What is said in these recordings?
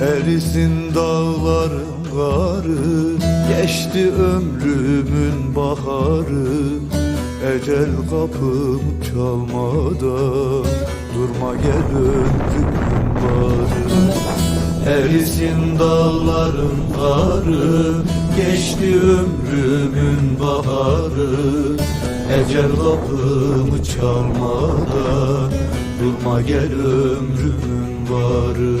Erisin dağların karı Geçti ömrümün baharı. Ecel kapım çalmadan Durma gel ömrümün barı Erisin dağların karı Geçti ömrümün baharı. Ecel kapımı çalmadan Durma gel ömrümün varı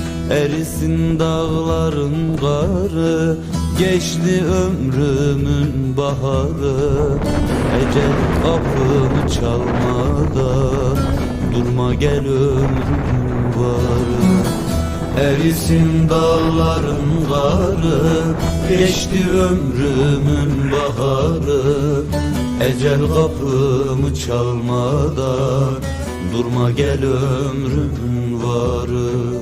Erisin dağların karı Geçti ömrümün baharı. Ecel kapımı çalmadan Durma gel ömrümün varı. Erisin dağların karı Geçti ömrümün baharı. Ecel kapımı çalmadan Durma gel ömrümün varı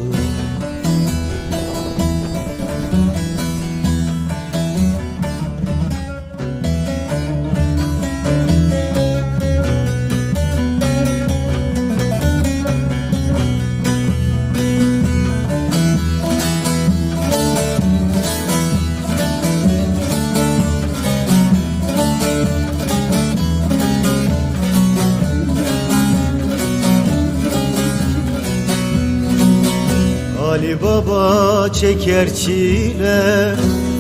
Ali Baba çeker çile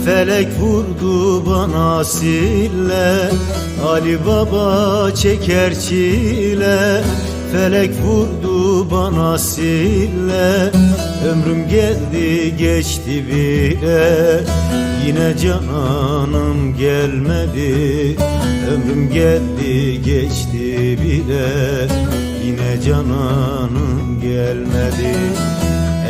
Felek vurdu bana sille. Ali Baba çeker çile Felek vurdu bana sille. Ömrüm geldi geçti bile Yine cananım gelmedi. Ömrüm geldi geçti bile Yine cananım gelmedi